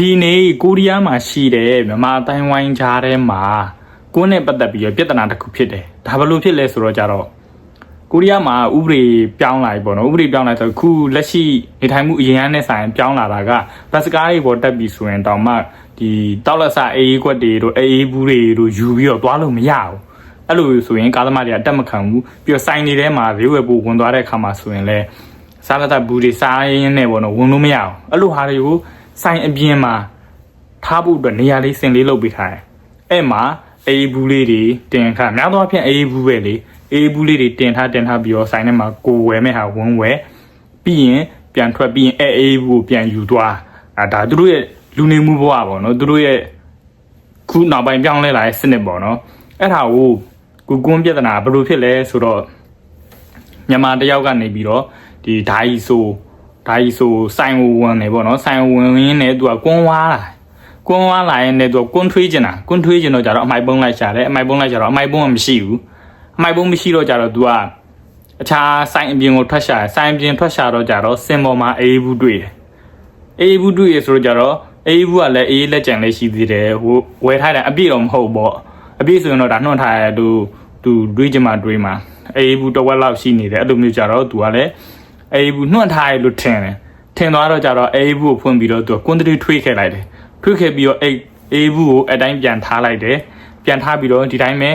ဒီနေ့ကိုရီးယားမှာရှိတဲ့မြန်မာတိုင်းဝိုင်းကြားထဲမှာကိုယ်နဲ့ပတ်သက်ပြီးတော့ပြဿနာတစ်ခုဖြစ်တယ်ဒါဘယ်လိုဖြစ်လဲဆိုတော့ကြတော့ကိုရီးယားမှာဥပဒေပြောင်းလာပြီပေါ့နော်ဥပဒေပြောင်းလာဆိုခုလက်ရှိနေထိုင်မှုအရင်အနဲ့ဆိုင်ပြောင်းလာတာကဘတ်စကားတွေပေါ်တက်ပြီးဆိုရင်တောင်မှဒီတောက်လက်ဆအေးအေးကွက်တွေတို့အေးအေးဘူးတွေတို့ယူပြီးတော့သွားလို့မရဘူးအဲ့လိုဆိုရင်ကားသမားတွေကတက်မခံဘူးပြီးတော့ဆိုင်တွေထဲမှာဈေးဝယ်ဖို့ဝင်သွားတဲ့အခါမှာဆိုရင်လည်းစားလက်သက်ဘူးတွေစားရင်းနဲ့ပေါ့နော်ဝင်လို့မရအောင်အဲ့လိုဟာတွေကို ဆိုင်အပြင်မှာထားဖို့အတွက်နေရာလေးစင်လေးလုပ်ပေးထားတယ်အဲ့မှာအေးဘူးလေးတွေတင်ထားများသောအားဖြင့်အေးဘူးပဲလေအေးဘူးလေးတွေတင်ထားတင်ထားပြီးတော့ဆိုင်ထဲမှာကိုဝယ်မဲ့ဟာဝင်ဝယ်ပြီးရင်ပြန်ထွက်ပြီးရင်အဲအေးဘူးကိုပြန်ယူသွားအဲဒါသူတို့ရဲ့လူနေမှုဘဝပေါ့နော်သူတို့ရဲ့ခုနောက်ပိုင်းပြောင်းလဲလာတဲ့စနစ်ပေါ့နော်အဲ့ဒါကိုကိုကွန်းပြဿနာဘယ်လိုဖြစ်လဲဆိုတော့မြန်မာတယောက်ကနေပြီးတော့ဒီဓာကြီးဆို ဓာကြီးဆိုစိုင်ဝဝင်နေပေါ့နော်စိုင်ဝဝင်ရင်းနဲ့သူကကွန်းဝါလာကွန်းဝါလာရင်လည်းသူကကွန်းထွေးကျင်တာကွန်းထွေးကျင်တော့ကြတော့အမိုက်ပုံးလိုက်ရှာတယ်အမိုက်ပုံးလိုက်ရှာတော့အမိုက်ပုံးကမရှိဘူးအမိုက်ပုံးမရှိတော့ကြတော့သူကအခြားစိုင်အပြင်ကိုထွက်ရှာတယ်စိုင်အပြင်ထွက်ရှာတော့ကြတော့စင်ပေါ်မှာအေးဘူးတွေ့တယ်အေးဘူးတွေ့ရဆိုတော့ကြတော့အေးဘူးကလည်းအေးလက်ကြံလေးရှိသေးတယ်ဟိုဝယ်ထားတယ်အပြည့်တော့မဟုတ်ပေါ့အပြည့်ဆိုရင်တော့ဒါနှွှတ်ထားတယ်သူသူတွေးကြမှာတွေးမှာအေးဘူးတစ်ဝက်လောက်ရှိနေတယ်အဲ့လိုမျိုးကြတော့သူကလည်း အေးဘူးနှွန့်ထားရလို့ထင်တယ်ထင်သွားတော့ကြတော့အေးဘူးကိုဖွင့်ပြီးတော့သူကကွန်တရီထွေးခဲ့လိုက်တယ်ထွေးခဲ့ပြီးတော့အေးအေးဘူးကိုအတိုင်းပြန်ထားလိုက်တယ်ပြန်ထားပြီးတော့ဒီတိုင်းပဲ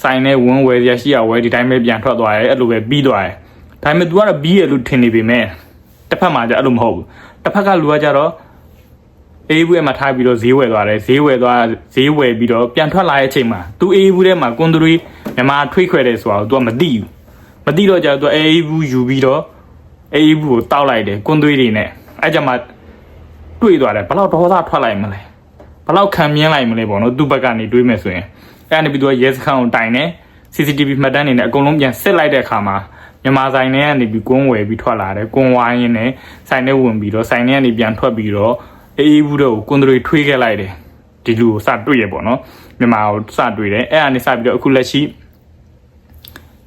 ဆိုင်နဲ့ဝန်းဝယ်ရရှိရဝယ်ဒီတိုင်းပဲပြန်ထွက်သွားတယ်အဲ့လိုပဲပြီးသွားတယ်ဒါပေမဲ့ तू ကတော့ပြီးရလို့ထင်နေပေမဲ့တစ်ဖက်မှာကျအဲ့လိုမဟုတ်ဘူးတစ်ဖက်ကလူကကြတော့အေးဘူးမှာထားပြီးတော့ဈေးဝယ်သွားတယ်ဈေးဝယ်သွားဈေးဝယ်ပြီးတော့ပြန်ထွက်လာတဲ့အချိန်မှာသူအေးဘူးထဲမှာကွန်ထရီမြန်မာထွေးခွဲတယ်ဆိုတာကို तू ကမသိဘူး မသိတော့ကြတော့ तू အေးဘူးယူပြီးတော့အေးဘူးကိုတောက်လိုက်တယ်ကွန်ထရီတွေနဲ့အဲ့ကြမှာတွေ့သွားတယ်ဘလောက်ဒေါသထွက်လိုက်မလဲဘလောက်ခံမြင်လိုက်မလဲပေါ့နော်သူ့ဘက်ကနေတွေးမယ်ဆိုရင်အဲ့ဒါနေပြီးတော့ရဲစခန်းကိုတိုင်တယ် CCTV မှတ်တမ်းတွေနဲ့အကုန်လုံးပြန်စစ်လိုက်တဲ့အခါမှာမြန်မာဆိုင်ထဲကနေပြီးကွန်းဝယ်ပြီးထွက်လာတယ်ကွန်းဝိုင်းရင်းနဲ့ဆိုင်ထဲဝင်ပြီးတော့ဆိုင်ထဲကနေပြန်ထွက်ပြီးတော့အေးဘူးတော့ကွန်ထရီထွေးခဲ့လိုက်တယ်ဒီလူကိုစတွေ့ရပေါ့နော်မြန်မာကိုစတွေ့တယ်အဲ့ဒါနေစပြီးတော့အခုလက်ရှိ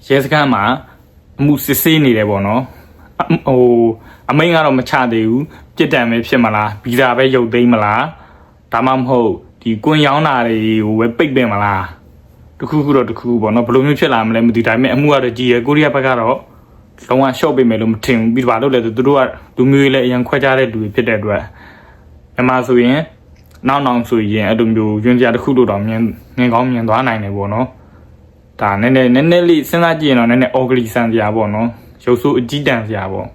ရဲစခန်းမှာ အမှုစစ်ဆေးနေတယ်ပေါ့နော်အဟိုအမိန်ကတော့မချသေးဘူးပြစ်ဒဏ်ပဲဖြစ်မလားဗီဇာပဲရုပ်သိမ်းမလားဒါမှမဟုတ်ဒီကွန်ရောင်းတာတွေကိုပဲပိတ်ပင်မလားတခုခုတော့တခုခုပေါ့နော်ဘယ်လိုမျိုးဖြစ်လာမလဲမသိဘူးဒါပေမဲ့အမှုကတော့ကြီးရယ်ကိုရီးယားဘက်ကတော့လုံးဝ short ပေးမယ်လို့မထင်ဘူးပြီးတော့ဘာလို့လဲဆိုသူတို့ကလူမျိုးရေးလည်းအရင်ခွဲခြားတဲ့လူတွေဖြစ်တဲ့အတွက်မြန်မာဆိုရင်နောက်နောက်ဆိုရင်အဲ့လိုမျိုးယွန်းစရာတစ်ခုလို့တော့မြင်မြင်ကောင်းမြင်သွားနိုင်တယ်ပေါ့နော် ဒါနည်းနည်းနည်းနည်းလေးစဉ်းစားကြည့်ရင်တော့နည်းနည်း ugly ဆန်စရာပေါ့နော်ရုပ်ဆိုးအကြီးတန်းစရာပေါ့